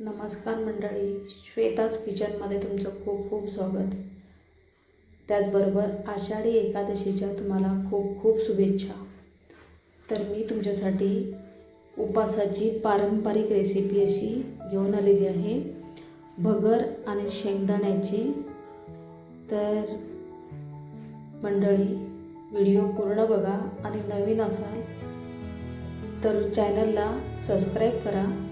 नमस्कार मंडळी श्वेताच किचनमध्ये तुमचं खूप खूप स्वागत. त्याचबरोबर आषाढी एकादशीच्या तुम्हाला खूप खूप शुभेच्छा. तर मी तुमच्यासाठी उपासाची पारंपरिक रेसिपी अशी घेऊन आलेली आहे. भगर आणि शेंगदाण्याची. तर मंडळी व्हिडिओ पूर्ण बघा आणि नवीन असाल तर चॅनलला सबस्क्राईब करा.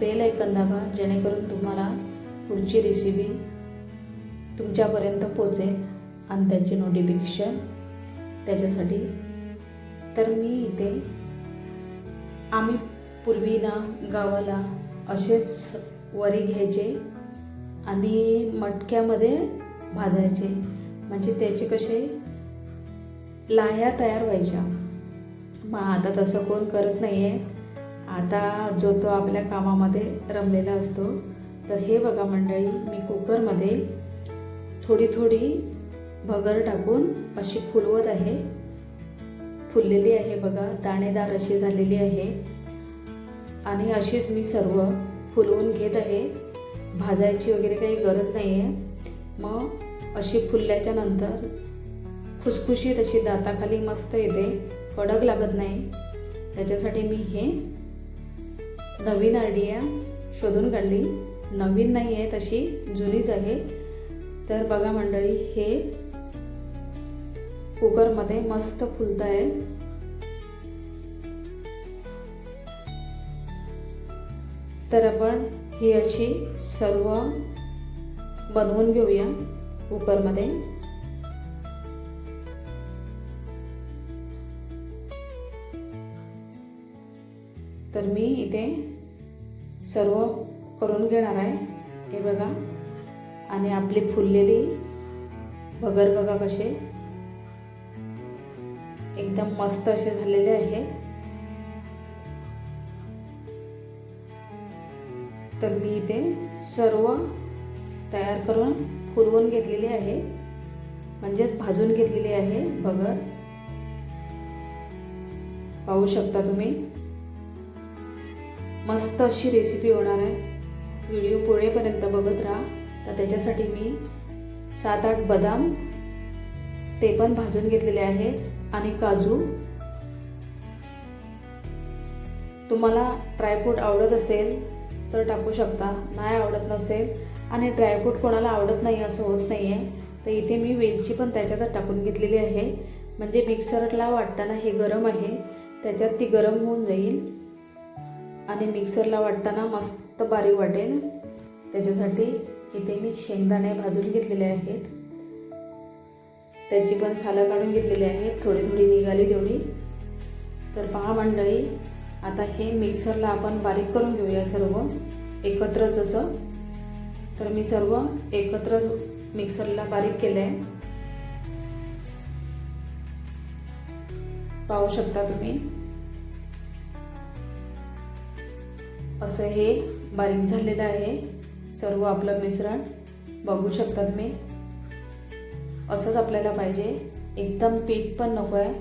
बेल ऐकन दाबा जेणेकरून तुम्हाला पुढची रेसिपी तुमच्यापर्यंत पोचेल आणि त्याची नोटिफिकेशन त्याच्यासाठी. तर मी इथे आम्ही पूर्वी ना गावाला असेच वरी घ्यायचे आणि मटक्यामध्ये भाजायचे. म्हणजे त्याचे कसे लाह्या तयार व्हायच्या. मग आता तसं कोण करत नाही आहे आता जो तो आपल्या कामामध्ये रमलेला असतो तर हे बघा मंडळी मी कुकरमध्ये थोडी थोडी भगर टाकून अशी फुलवत आहे. फुललेली आहे बघा दाणेदार अशी झालेली आहे. आणि अशीच मी सर्व फुलवून घेत आहे. भाजायची वगैरे काही गरज नाही आहे मग अशी फुलल्याच्या नंतर खुसखुशीत अशी दाताखाली मस्त येते. कडक लागत नाही. त्याच्यासाठी मी हे नवीन आयडिया शोधून काढली. नवीन नाही आहे तशी जुनीच आहे. तर बघा मंडळी हे कुकरमध्ये मस्त फुलत आहे तर आपण ही अशी सर्व बनवून घेऊया कुकरमध्ये. तर मी इथे सर्व करून घेणार आहे. हे बघा. आणि आपली फुललेली भगर बघा कसे. एकदम मस्त असे झालेले आहेत. तर मी इथे सर्व तयार करून फुलवून घेतलेली आहे. म्हणजेच भाजून घेतलेली आहे भगर पाहू शकता तुम्ही. मस्त अशी रेसिपी होणार आहे. व्हिडिओ पुढेपर्यंत बघत राहा. तर त्याच्यासाठी मी सात आठ बदाम ते पण भाजून घेतलेले आहेत आणि काजू. तुम्हाला ड्रायफ्रूट आवडत असेल तर टाकू शकता. नाही आवडत नसेल आणि ड्रायफ्रूट कोणाला आवडत नाही असं होत नाही आहे तर इथे मी वेलची पण त्याच्यातच टाकून घेतलेली आहे. म्हणजे मिक्सरला वाटताना हे गरम आहे. त्याच्यात ती गरम होऊन जाईल. आणि मिक्सरला वाटताना मस्त बारीक वाटेल. त्याच्यासाठी इथे मी शेंगदाणे भाजून घेतलेले आहेत. त्याची पण सालं काढून घेतलेली आहेत. थोडी थोडी निघाली तेवढी. तर पहा मंडळी आता हे मिक्सरला आपण बारीक करून घेऊया सर्व एकत्र जसं तर मी सर्व एकत्र मिक्सरला बारीक केलं आहे पाहू शकता तुम्ही. असं हे बारीक झालेलं आहे. सर्व आपलं मिश्रण बघू शकता तुम्ही असंच आपल्याला पाहिजे. एकदम पीठ पण नको आहे.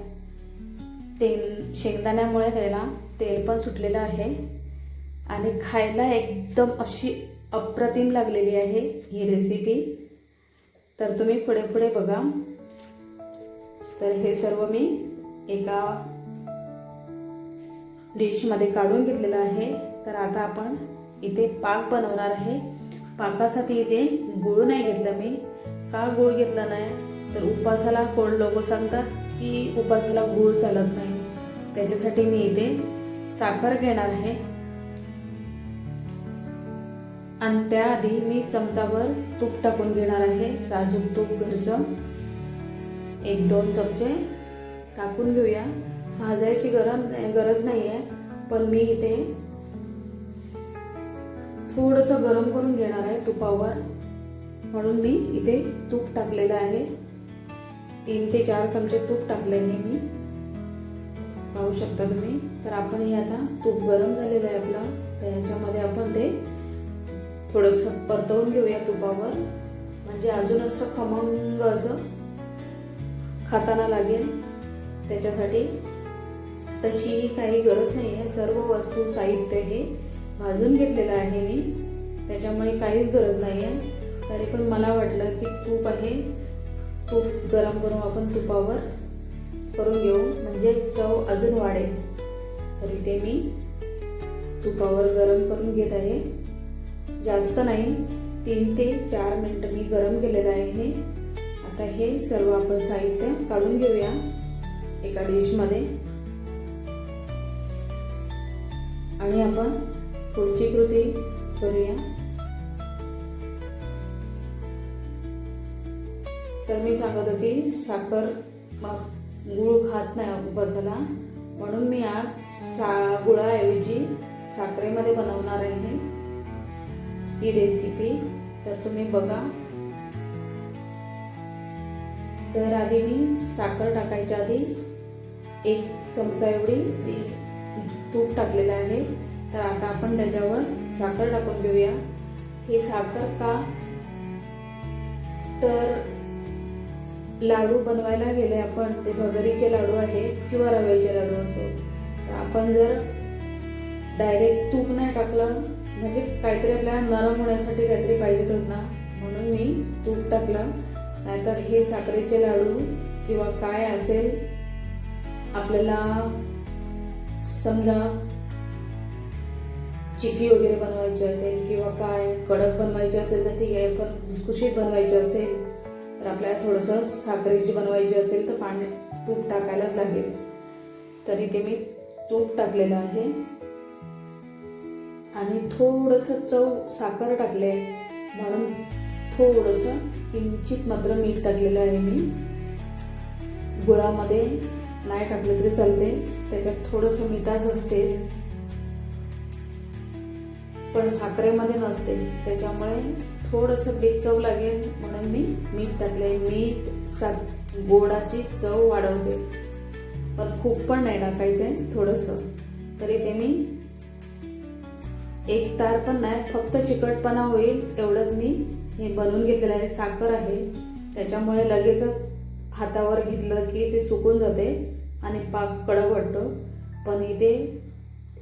तेल शेंगदाण्यामुळे त्याला तेल पण सुटलेलं आहे. आणि खायला एकदम अशी अप्रतिम लागलेली आहे ही रेसिपी तर तुम्ही पुढे पुढे बघा. तर हे सर्व मी एका डिशमध्ये काढून घेतलेलं आहे. तर आता आपण इथे पाक बनवणार आहे. पाकासाठी इथे गुळ नाही घेतलं मी. का गुळ घेतला नाही? तर उपासाला कोण लोक सांगतात की उपासाला गुळ चालत नाही. त्याच्यासाठी मी इथे साखर घेणार आहे. आणि त्याआधी मी चमचाभर तूप टाकून घेणार आहे. साजूक तूप घरचं एक दोन चमचे टाकून घेऊया. भाजायची गरज गरज नाही आहे पण मी इथे थोडंसं गरम करून घेणार आहे तुपावर. म्हणून मी इथे तूप टाकलेलं आहे. तीन ते चार चमचे तूप टाकले आहे मी. पाहू शकता तुम्ही. तर आपण हे आता तूप गरम झालेलं आहे आपलं. तर ह्याच्यामध्ये आपण ते थोडंसं परतवून घेऊया तुपावर. म्हणजे अजून असं खमंग असं खाताना लागेल. त्याच्यासाठी तशी काही गरज नाही आहे सर्व वस्तू साहित्य हे भाजून घेतलेलं आहे मी. त्याच्यामुळे काहीच गरज नाही आहे. तरी पण मला वाटलं की तूप आहे. तूप गरम करून आपण तुपावर करून घेऊ. म्हणजे चव अजून वाढेल. तरी ते मी तुपावर गरम करून घेत आहे. जास्त नाही. तीन ते चार मिनटं मी गरम केलेलं आहे. हे आता हे सर्व आपण साहित्य काढून घेऊया एका डिशमध्ये आणि आपण पुढची कृती करूया. तर मी सांगत होती साखर गुळ खात नाही उपवासाला म्हणून मी आज सा गुळाऐवजी साखरेमध्ये बनवणार आहे ही रेसिपी तर तुम्ही बघा. तर आधी मी साखर टाकायच्या आधी एक चमचा एवढी तूप टाकलेलं आहे. तर आता आपण त्याच्यावर साखर टाकून घेऊया. हे साखर का? तर लाडू बनवायला गेले आपण ते भगरीचे लाडू आहेत किंवा रव्याचे लाडू असो. तर आपण जर डायरेक्ट तूप नाही टाकलं म्हणजे काहीतरी आपल्याला नरम होण्यासाठी काहीतरी पाहिजेतच ना म्हणून मी तूप टाकलं. नाहीतर हे साखरेचे लाडू किंवा काय असेल आपल्याला समजा चिकी वगैरे बनवायची असेल किंवा काय कडक बनवायची असेल तर ठीक आहे पण खुसखुशीत बनवायची असेल तर आपल्याला थोडंसं साखरेची बनवायची असेल तर पाणी तूप टाकायलाच लागेल. तरी ते मी तूप टाकलेलं आहे. आणि थोडंसं चव साखर टाकले म्हणून थोडंसं किंचित मात्र मीठ टाकलेलं आहे मी. गुळामध्ये नाही टाकलं तरी चालते त्याच्यात थोडंसं मिठाच असतेच. पण साखरेमध्ये नसते. त्याच्यामुळे थोडंसं बेचव लागेल म्हणून मी मीठ टाकले मीठ सा गोडाची चव वाढवते. पण खूप पण नाही टाकायचं आहे थोडंसं. तरी ते मी एक तार पण नाही फक्त चिकटपणा होईल एवढंच मी हे बनवून घेतलेलं आहे. साखर आहे. त्याच्यामुळे लगेचच हातावर घेतलं की ते सुकून जाते आणि पाक कडक वाटतो. पण इथे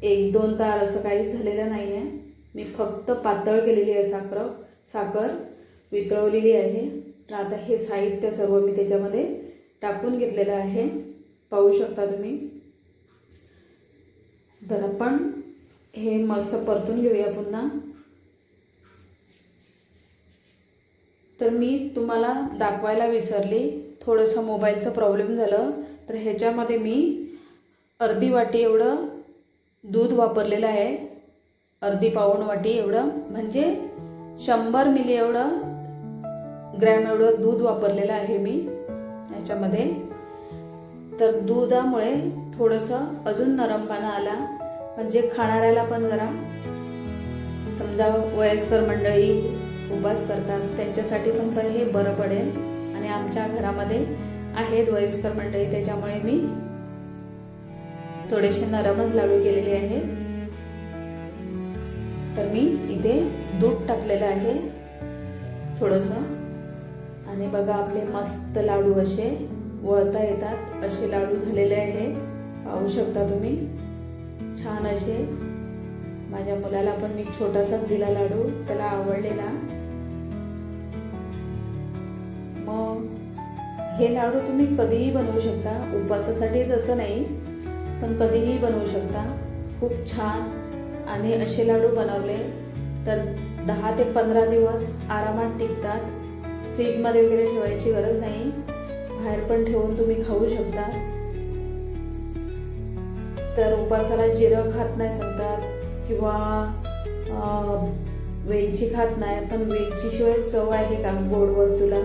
एक दोन तार असं काहीच झालेलं नाही आहे मी फक्त पातळ केलेली आहे साखर साखर वितळवलेली आहे. तर आता हे साहित्य सर्व मी त्याच्यामध्ये टाकून घेतलेलं आहे. पाहू शकता तुम्ही. तर आपण हे मस्त परतून घेऊया पुन्हा. तर मी तुम्हाला दाखवायला विसरली. थोडंसं मोबाईलचं प्रॉब्लेम झालं. तर ह्याच्यामध्ये मी अर्धी वाटी एवढं दूध वापरलेलं आहे. अर्धी पाऊण वाटी एवढं म्हणजे शंभर मिली एवढं ग्रॅम एवढं दूध वापरलेलं आहे मी याच्यामध्ये. तर दुधामुळे थोडंसं अजून नरमपणा आला म्हणजे खाणाऱ्याला पण जरा समजा वयस्कर मंडळी उपवास करतात त्यांच्यासाठी पण पण हे बरं पडेल. आणि आमच्या घरामध्ये आहेत वयस्कर मंडळी त्याच्यामुळे मी थोडेसे नरमच लाडू केलेले आहे. तर मी इथे दूध टाकलेलं आहे थोडंसं. आणि बघा आपले मस्त लाडू असे वळता येतात. असे लाडू झालेले आहे. पाहू शकता तुम्ही. छान असे. माझ्या मुलाला पण मी छोटासाच दिला लाडू. त्याला आवडलेला. मग हे लाडू तुम्ही कधीही बनवू शकता. उपवासासाठीच असं नाही पण कधीही बनवू शकता. खूप छान. आणि असे लाडू बनवले. तर दहा ते पंधरा दिवस आरामात टिकतात. फ्रीजमध्ये वगैरे ठेवायची गरज नाही. बाहेर पण ठेवून तुम्ही खाऊ शकता. तर उपासाला जिरं खात नाही सांगतात किंवा वेलची खात नाही. पण वेलचीशिवाय चव आहे का गोड वस्तूला?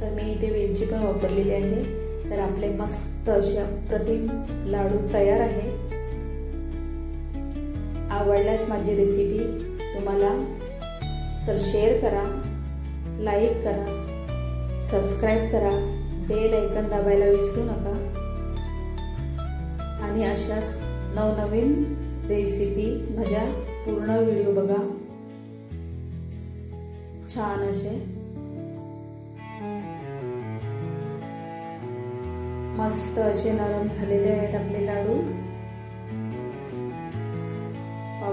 तर मी इथे वेलची पण वापरलेली आहे. तर आपले मस्त असे अप्रतिम लाडू तयार आहे. आवडल्यास माझी रेसिपी तुम्हाला तर शेअर करा लाईक करा सबस्क्राईब करा बेल ऐकन दाबायला विसरू नका. आणि अशाच नवनवीन रेसिपी माझ्या पूर्ण व्हिडिओ बघा. छान असे. मस्त असे नरम झालेले आहेत आपले लाडू.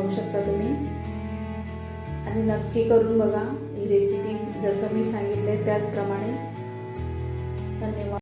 पाहू शकता तुम्ही. आणि नक्की करून बघा ही रेसिपी जसं मी सांगितले त्याचप्रमाणे. धन्यवाद.